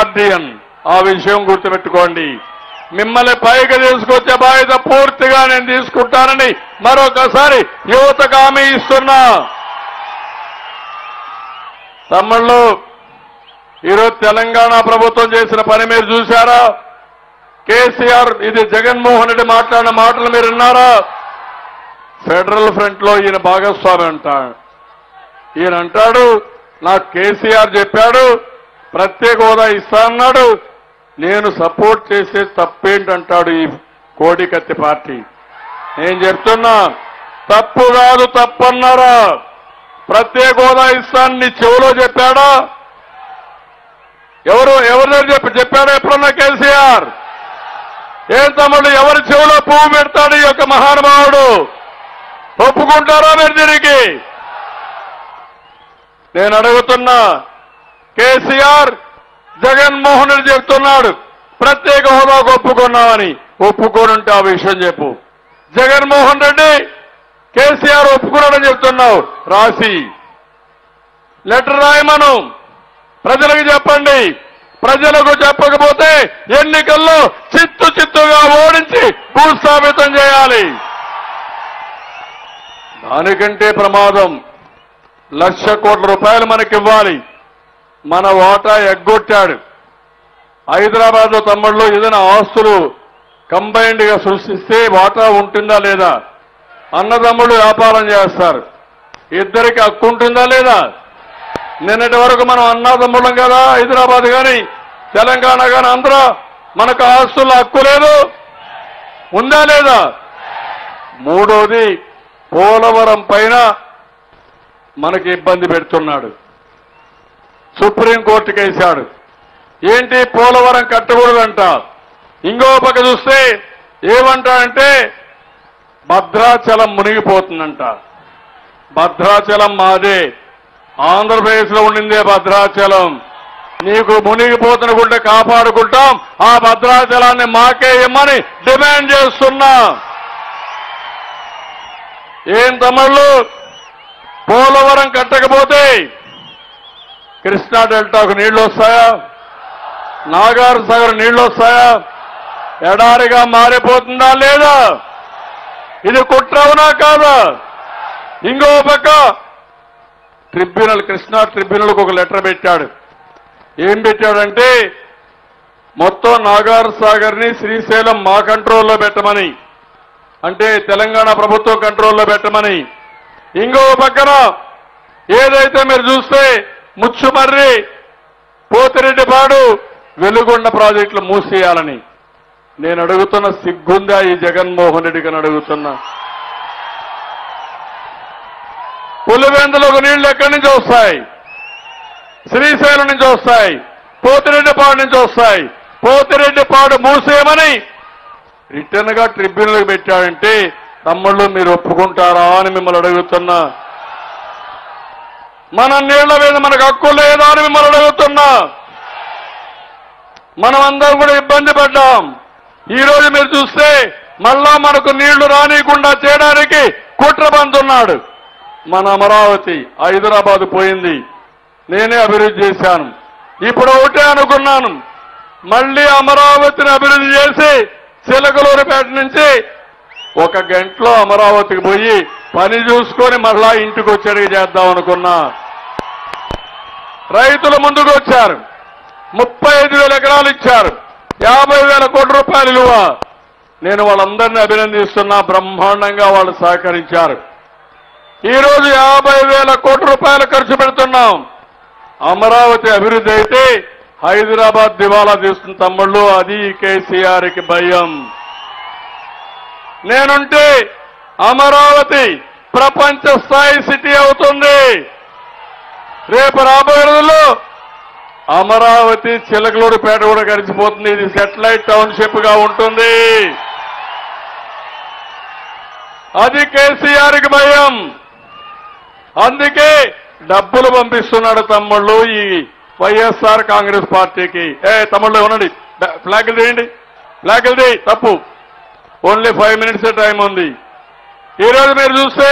Guardian ఆ విషయం గుర్తుపెట్టుకోండి. మిమ్మల్ని పైకి తీసుకొచ్చే బాధ్యత పూర్తిగా నేను తీసుకుంటానని మరొకసారి యువతకు హామీ ఇస్తున్నా. తమ్ముళ్ళు ఈరోజు తెలంగాణ ప్రభుత్వం చేసిన పని మీరు చూశారా? కేసీఆర్ ఇది జగన్మోహన్ రెడ్డి మాట్లాడిన మాటలు మీరు విన్నారా? ఫెడరల్ ఫ్రంట్లో ఈయన భాగస్వామి అంటాడు. ఈయన అంటాడు నాకు కేసీఆర్ చెప్పాడు ప్రత్యేక హోదా ఇస్తా అన్నాడు నేను సపోర్ట్ చేసే తప్పేంటంటాడు ఈ కోడికత్తి పార్టీ? నేను చెప్తున్నా తప్పు కాదు తప్పన్నారా? ప్రత్యేక హోదా ఇస్తాను నీ చెవులో చెప్పాడా? ఎవరు ఎవరు దగ్గర చెప్పి చెప్పాడా ఎప్పుడన్నా కేసీఆర్? ఏం తమ్ముడు ఎవరి చెవులో పువ్వు పెడతాడు ఈ యొక్క మహానుభావుడు? ఒప్పుకుంటారా మీరు దీనికి? నేను అడుగుతున్నా కేసీఆర్ జగన్మోహన్ రెడ్డి చెప్తున్నాడు ప్రత్యేక హోదాకు ఒప్పుకున్నామని. ఒప్పుకోనుంటే ఆ విషయం చెప్పు. జగన్మోహన్ రెడ్డి కేసీఆర్ ఒప్పుకున్నాడని చెప్తున్నావు. రాసి. లెటర్ రాయమను. ప్రజలకు చెప్పండి. ప్రజలకు చెప్పకపోతే ఎన్నికల్లో చిత్తు చిత్తుగా ఓడించి భూస్థాపితం చేయాలి. దానికంటే ప్రమాదం లక్ష కోట్ల రూపాయలు మనకివ్వాలి. మన వాటా ఎగ్గొట్టాడు. హైదరాబాద్లో తమ్ముళ్ళు ఏదైనా ఆస్తులు కంబైన్డ్గా సృష్టిస్తే వాటా ఉంటుందా లేదా? అన్నదమ్ముళ్ళు వ్యాపారం చేస్తారు. ఇద్దరికి హక్కు ఉంటుందా లేదా? నిన్నటి వరకు మనం అన్నదమ్ముళ్ళం కదా హైదరాబాద్ కానీ తెలంగాణ కానీ ఆంధ్ర మనకు ఆస్తుల హక్కు లేదు. ఉందా లేదా? మూడోది పోలవరం పైన మనకి ఇబ్బంది పెడుతున్నాడు. సుప్రీంకోర్టుకి వేశాడు. ఏంటి పోలవరం కట్టకూడదంట ఇంకో పక్క చూస్తే ఏమంటాడంటే భద్రాచలం మునిగిపోతుందంట. భద్రాచలం మాదే. ఆంధ్రప్రదేశ్లో ఉండిందే భద్రాచలం. నీకు మునిగిపోతున్నకుంటే కాపాడుకుంటాం ఆ భద్రాచలాన్ని మాకే ఇమ్మని డిమాండ్ చేస్తున్నా. ఏం తమ్ముళ్ళు? పోలవరం కట్టకపోతే కృష్ణా డెల్టాకు నీళ్ళు వస్తాయా నాగార్ సాగర్ నీళ్ళు వస్తాయా ఎడారిగా మారిపోతుందా లేదా? ఇది కుట్రవునా కాదా? ఇంకో పక్క ట్రిబ్యునల్ కృష్ణా ట్రిబ్యునల్కి ఒక లెటర్ పెట్టాడు. ఏం పెట్టాడంటే మొత్తం నాగార్ సాగర్ని శ్రీశైలం మా కంట్రోల్లో పెట్టమని. అంటే తెలంగాణ ప్రభుత్వం కంట్రోల్లో పెట్టమని. ఇంకో పక్కన ఏదైతే మీరు చూస్తే ముచ్చుమర్రి పోతిరెడ్డిపాడు వెలుగొండ ప్రాజెక్టులు మూసేయాలని. నేను అడుగుతున్న సిగ్గుందా ఈ జగన్మోహన్ రెడ్డికి అడుగుతున్నా? పులివెందులకు నీళ్ళు ఎక్కడి నుంచి వస్తాయి? శ్రీశైలం నుంచి వస్తాయి? పోతిరెడ్డిపాడు నుంచి వస్తాయి? పోతిరెడ్డిపాడు మూసేయమని రిటర్న్గా ట్రిబ్యునల్ పెట్టాడంటే తమ్ముళ్ళు మీరు ఒప్పుకుంటారా అని మిమ్మల్ని అడుగుతున్నా. మన నీళ్ళ మీద మనకు హక్కు లేదా అని మిమ్మల్ని అడుగుతున్నా. మనం అందరం కూడా ఇబ్బంది పడ్డాం. ఈ రోజు మీరు చూస్తే మళ్ళా మనకు నీళ్ళు రానియకుండా చేయడానికి కుట్రబందున్నాడు. మన అమరావతి హైదరాబాద్ పోయింది. నేనే అభివృద్ధి చేశాను. ఇప్పుడు ఒకటే అనుకున్నాను. మళ్ళీ అమరావతిని అభివృద్ధి చేసి చిలకలూరుపేట నుంచి ఒక గంటలో అమరావతికి పోయి పని చూసుకొని మళ్ళా ఇంటికి వచ్చేది చేద్దాం అనుకున్నా. రైతులు ముందుకు వచ్చారు. ముప్పై ఐదు వేల ఎకరాలు ఇచ్చారు. యాభై వేల కోట్ల రూపాయలు విలువ నేను వాళ్ళందరినీ అభినందిస్తున్నా బ్రహ్మాండంగా వాళ్ళు సహకరించారు. ఈరోజు యాభై వేల కోట్ల రూపాయలు ఖర్చు పెడుతున్నాం. అమరావతి అభివృద్ధి అయితే హైదరాబాద్ దివాలా తీస్తున్న తమ్ముళ్ళు అది కేసీఆర్కి భయం. నేనుంటే అమరావతి ప్రపంచ స్థాయి సిటీ అవుతుంది. రేపు రాబోయే రోజుల్లో అమరావతి చిలకలూరుపేట కూడా కలిసిపోతుంది ఇది సెటిలైట్ టౌన్షిప్గా ఉంటుంది. అది కేసీఆర్కి భయం. అందుకే డబ్బులు పంపిస్తున్నాడు తమ్ముళ్ళు ఈ వైఎస్ఆర్ కాంగ్రెస్ పార్టీకి. ఏ తమ్ముళ్ళు ఉండండి. ఫ్లాగులు తీయండి. ఫ్లాగులు తీ తప్పు. ఓన్లీ ఫైవ్ మినిట్స్ టైం ఉంది. ఈ రోజు మీరు చూస్తే